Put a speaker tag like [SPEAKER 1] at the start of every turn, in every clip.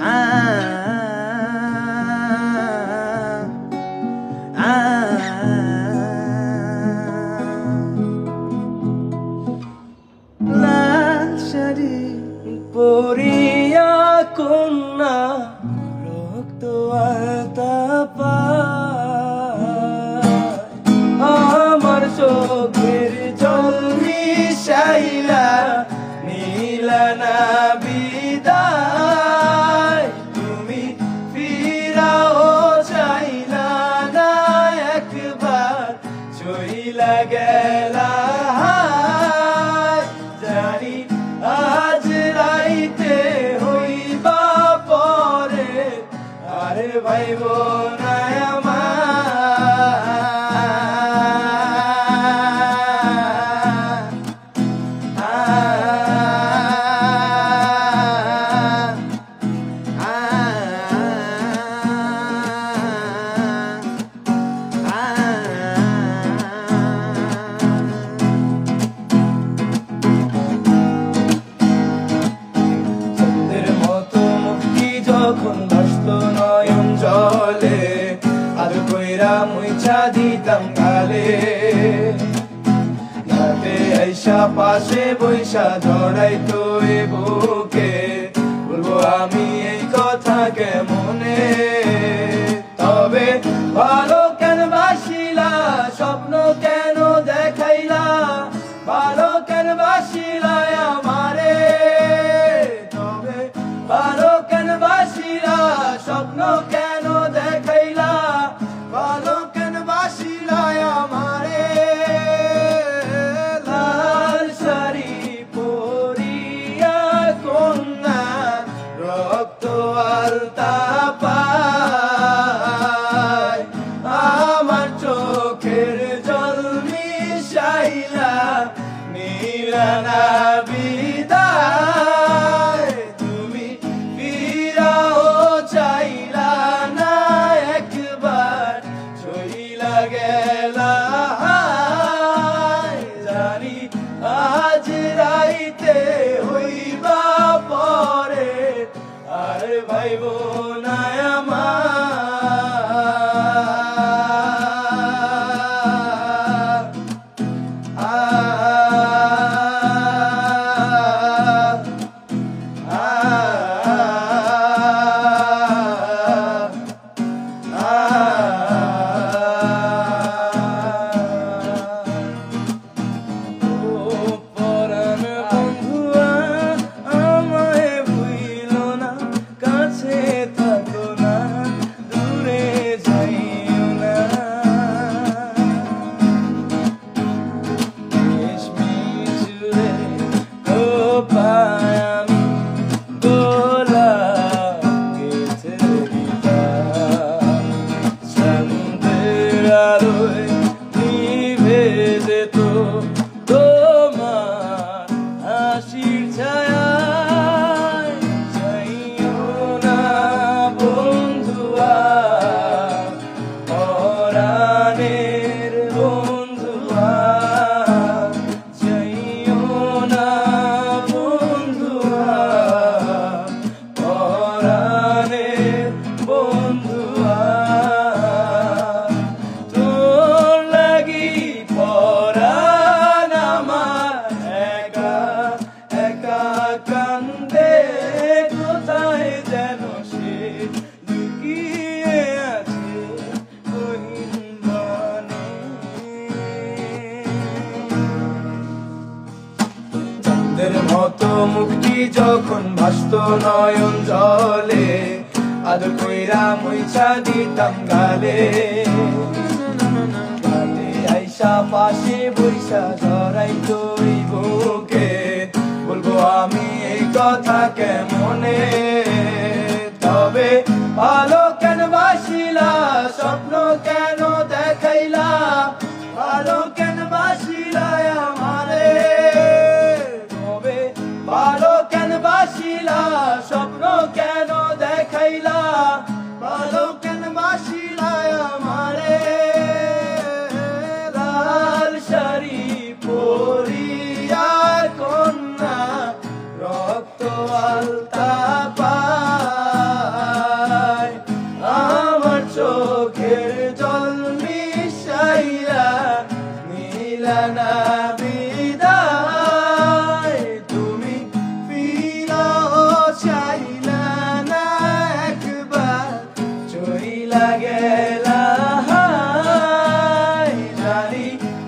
[SPEAKER 1] ah, ah, ah. Lan jadi ah, মুক্তি যখন ভাসত নয়ন জলে, আর কইরা মুইছা দিতাম গালে। ঘাটে আইসা পাশে বৈশা জড়াইতো এ বুকে, বলব আমি এই কথা কেমনে নীলানা বিদায় তুমি ফিরাও চাইলা না গেলা জানি রাইতে পরে আমার মতো মুক্তি যখন ভাসত নয়ন জলে, আদর কইরা মুইছা দিতাম গালে। আইসা পাশে বৈশা জড়াই তুই বুকে, বলব আমি এই কথা কেমনে?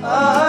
[SPEAKER 1] 아